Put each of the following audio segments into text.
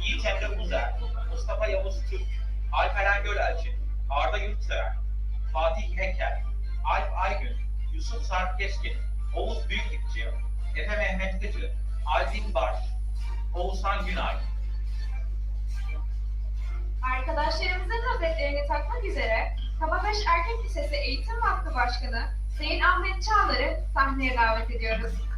Yiğitem Lakuzer, Mustafa Yavuz Türk, Alperen Gölelçi, Arda Yurtsever, Fatih Eker, Alp Aygün, Yusuf Sarp Keşkin, Oğuz Büyüklikçi, Efe Mehmet Gıcı, Alvin Barş, Oğuzhan Günay. Arkadaşlarımızın özetlerini takmak üzere Kababaş Erkek Lisesi Eğitim Vakfı Başkanı Sayın Ahmet Çağlar'ı sahneye davet ediyoruz.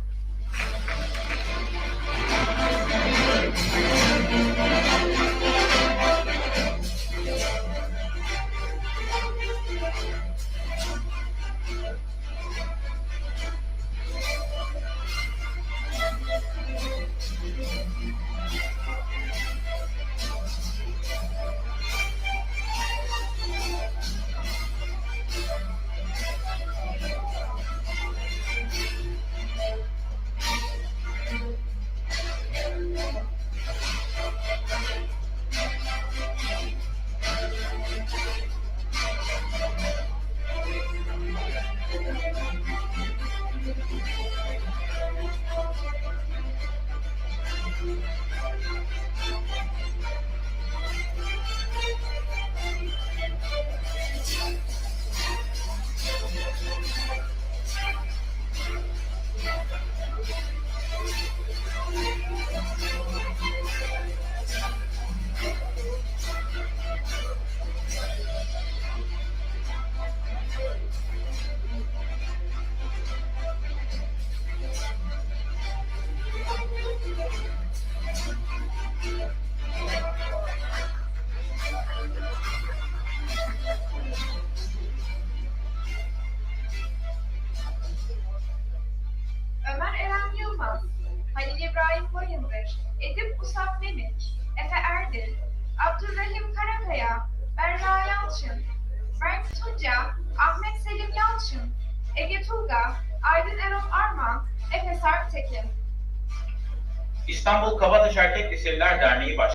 İbrahim Bayındır, Edip Usat Memik, Efe Erdil, Abdurrahim Karakaya, Berra Yalçın, Berk Tunca, Ahmet Selim Yalçın, Ege Tulga, Aydın Erol Arman, Efe Sarp Tekin. İstanbul Kabataş Erkek Liseliler Derneği Başkanı.